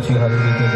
去还是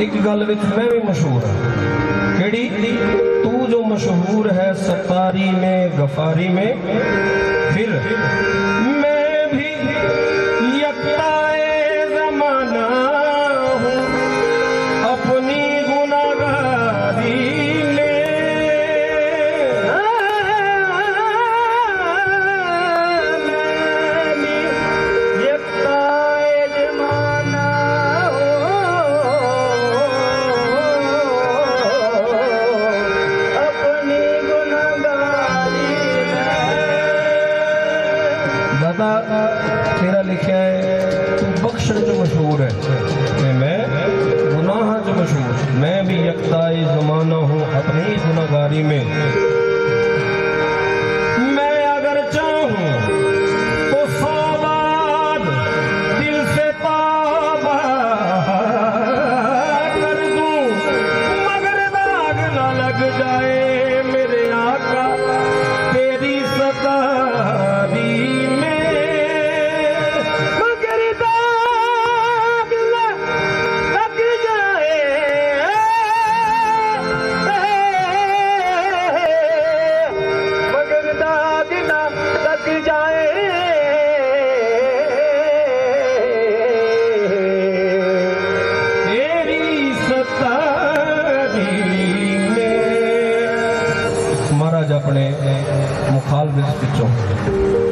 ਇੱਕ ਗੱਲ ਵਿੱਚ ਮੈਂ ਵੀ ਮਸ਼ਹੂਰ ਹਾਂ। ਕਿਹੜੀ? ਤੂੰ ਜੋ ਮਸ਼ਹੂਰ ਹੈ, ਸਤਾਰੀ ਮੇ, ਗਫਾਰੀ ਮੇ, ਫਿਰ ਆਪਣੇ ਮੁਖਾਲਫਤ ਵਿੱਚੋਂ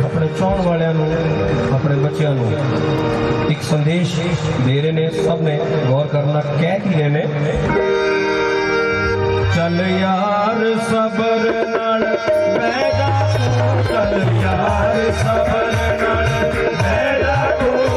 ਆਪਣੇ ਚਾਹਣ ਵਾਲਿਆਂ ਨੂੰ, ਆਪਣੇ ਬੱਚਿਆਂ ਨੂੰ ਇੱਕ ਸੰਦੇਸ਼ ਦੇ ਰਹੇ ਨੇ। ਸਭ ਨੇ ਗੌਰ ਕਰਨਾ, ਕਹਿ ਕੀ ਰਹੇ ਨੇ? ਚੱਲ ਯਾਰ ਸਬਰ ਨਾਲ ਪੈਦਾ ਤੂੰ ਚੱਲ ਯਾਰ ਸਬਰ ਨਾਲ ਪੈਦਾ ਤੂੰ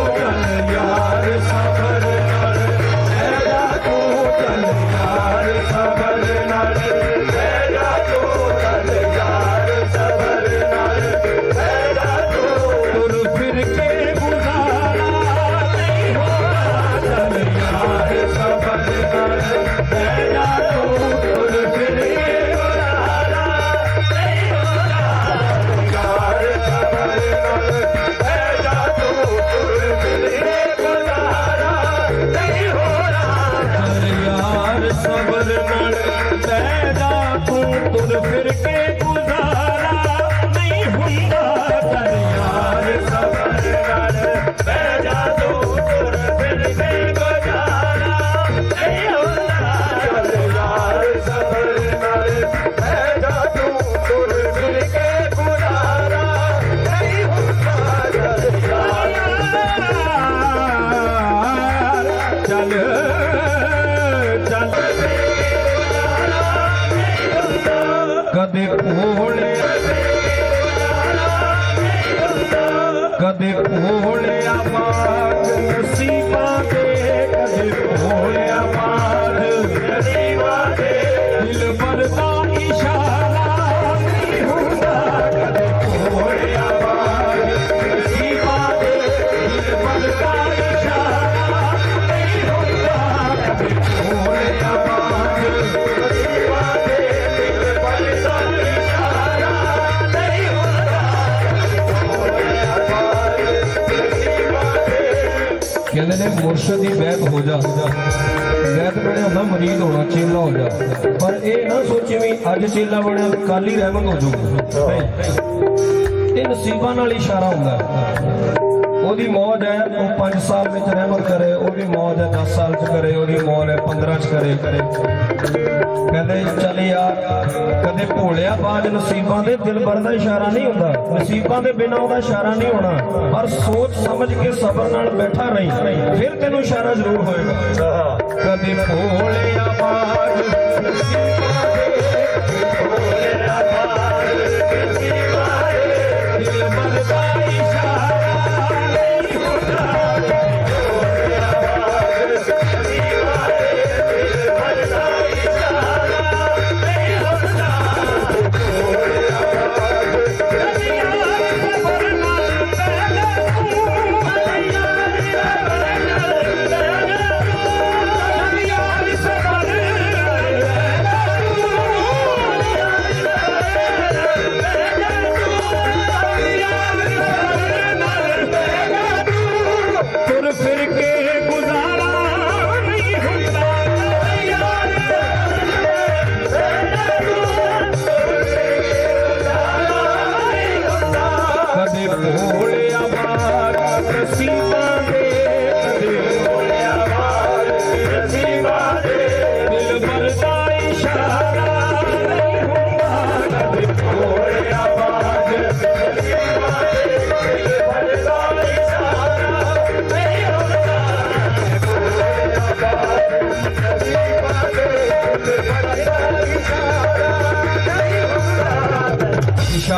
ਕਦੇ ਭੋਲੇ ਕਦੇ ਭੋਲਿਆ ਬਾਗ ਨਸੀਬਾਂ ਮੁਰਸ਼ਦ ਦੀ ਬੈਤ ਹੋ ਜਾ। ਬੈਤ ਬਣਿਆ ਹੁੰਦਾ ਮਰੀਦ ਹੋਣਾ ਚੇਲਾ ਹੋ ਜਾ। ਪਰ ਇਹ ਨਾ ਸੋਚੀ ਵੀ ਅੱਜ ਚੇਲਾ ਬਣਿਆ ਕੱਲ ਹੀ ਰਹਿਮਤ ਹੋ ਜਾਊਗਾ। ਇਹ ਨਸੀਬਾਂ ਨਾਲ ਇਸ਼ਾਰਾ ਹੁੰਦਾ। ਉਹਦੀ ਮੌਜ ਹੈ, ਉਹ 5 ਸਾਲ ਵਿੱਚ ਰਹਿਮਤ ਕਰੇ, ਉਹਦੀ ਮੌਜ ਹੈ 10 ਸਾਲ ਚ ਕਰੇ, ਉਹਦੀ ਮੌਜ ਹੈ 15 ਚ ਕਰੇ ਕਰੇ। ਕਦੇ ਚਲਿਆ ਕਦੇ ਭੋਲਿਆ ਬਾਜ ਨਸੀਬਾਂ ਦੇ ਦਿਲ ਦਾ ਇਸ਼ਾਰਾ ਨਹੀਂ ਹੁੰਦਾ। ਨਸੀਬਾਂ ਦੇ ਬਿਨਾਂ ਉਹਦਾ ਇਸ਼ਾਰਾ ਨਹੀਂ ਹੋਣਾ। ਪਰ ਸੋਚ ਸਮਝ ਕੇ ਸਬਰ ਨਾਲ ਬੈਠਾ ਰਹੀਂ, ਫਿਰ ਤੈਨੂੰ ਇਸ਼ਾਰਾ ਜ਼ਰੂਰ ਹੋਏਗਾ। ਕਦੇ ਭੋਲਿਆ ਬਾਜ ਨਸੀਬਾਂ ਦੇ ਭੋਲਿਆ ਬਾਜ ਨਸੀਬਾਂ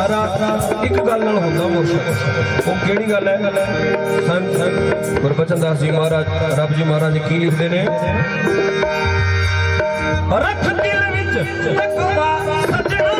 ਇਸ਼ਾਰਾ ਇੱਕ ਗੱਲ ਨਾਲ ਹੁੰਦਾ ਮੁਰਸ਼ਦ ਉਹ ਕਿਹੜੀ ਗੱਲ ਹੈ? ਸੰਤ ਗੁਰਬਚਨ ਦਾਸ ਜੀ ਮਹਾਰਾਜ, ਰੱਬ ਜੀ ਮਹਾਰਾਜ ਕੀ ਲਿਖਦੇ ਨੇ? ਰੱਖ ਦਿਲ ਵਿੱਚ ਤਕਵਾ ਸਜਣਾ।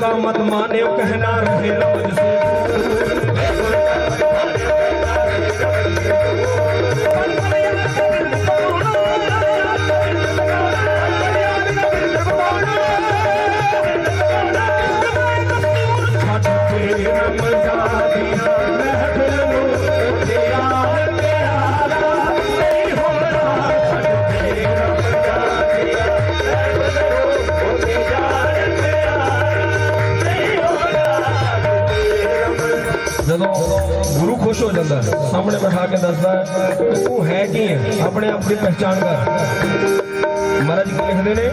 का मत माने कहना रखे रोज से ਬੰਦਾ ਸਾਹਮਣੇ ਬਿਠਾ ਕੇ ਦੱਸਦਾ ਉਹ ਹੈ ਕੀ ਹੈ ਆਪਣੇ ਆਪ ਦੀ ਪਛਾਣ ਕਰ। ਮਹਾਰਾਜ ਲਿਖਦੇ ਨੇ?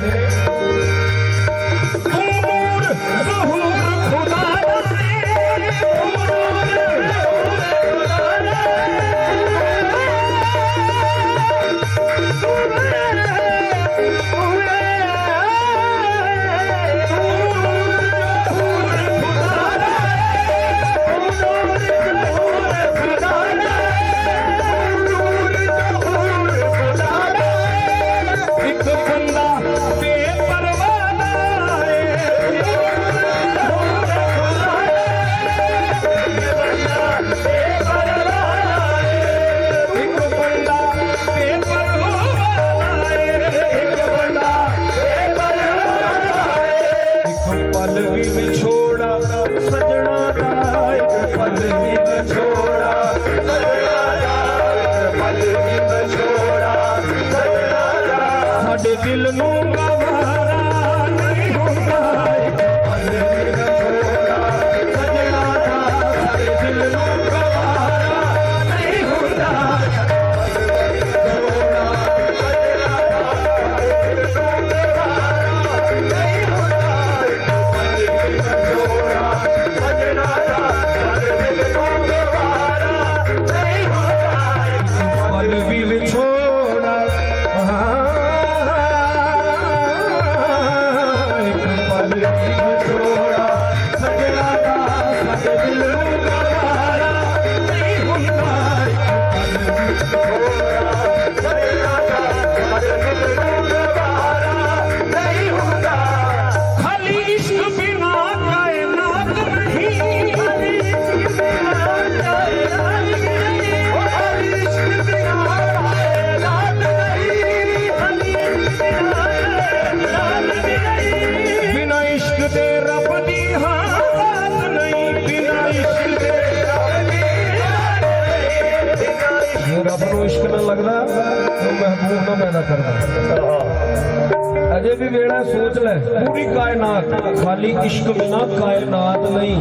ذرا سوچ لے پوری کائنات خالی عشق بنا کائنات نہیں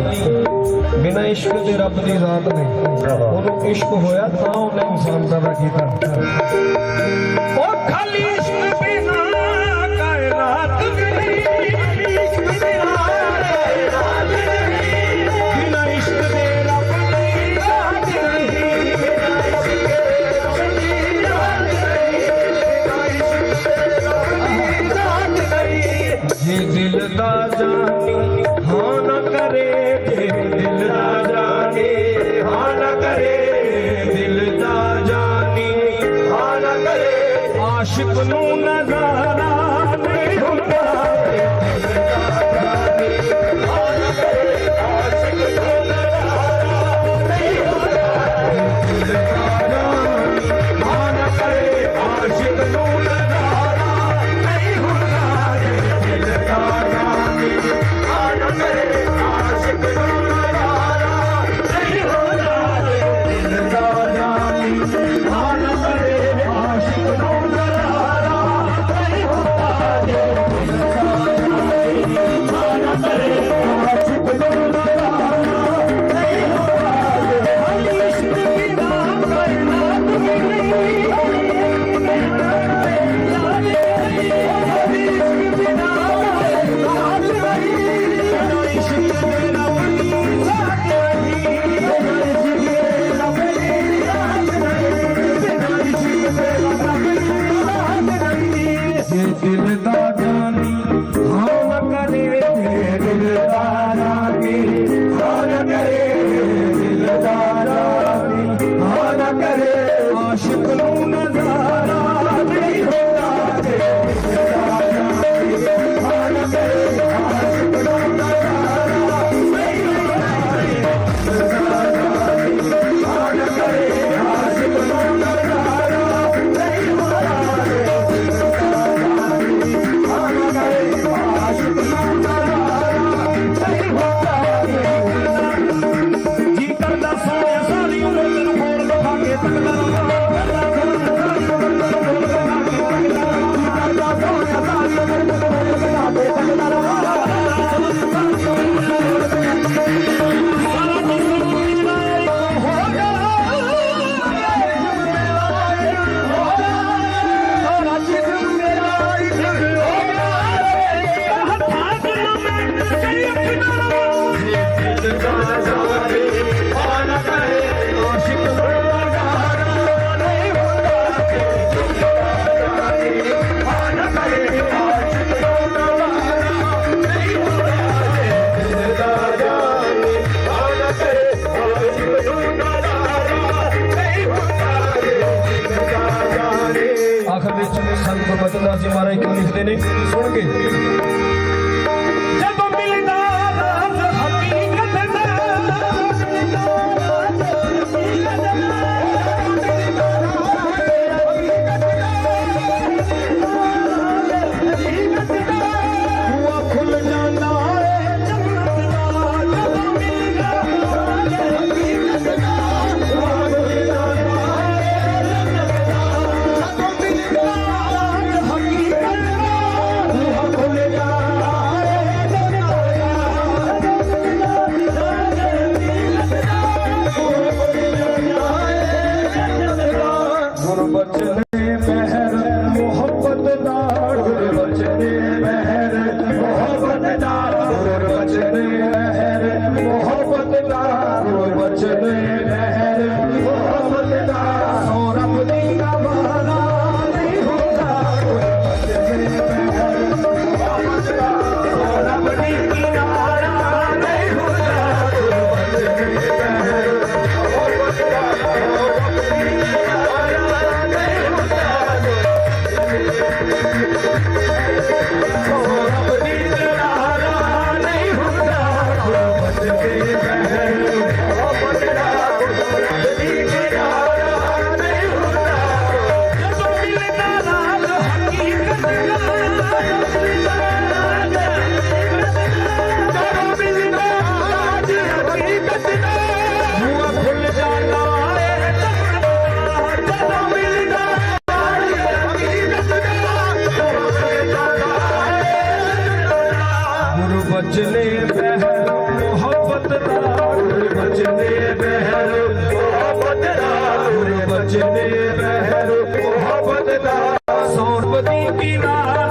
بنا عشق دی رب دی ذات نہیں انہوں عشق ہویا تاں انہیں انسان پیدا کیتا اور خالی عشق ਬਚਨੇ ਬਹਿਰੋ ਮੁਹੱਬਤ ਦਾ ਗੁਰ ਬਚਨੇ ਬਹਿਰੋ ਮੁਹੱਬਤ ਦਾ ਗੁਰ ਬਚਨੇ ਬਹਿਰੋ ਮੁਹੱਬਤ ਦਾ ਸੋਨਪਤੀ ਕੀ ਰਾਹ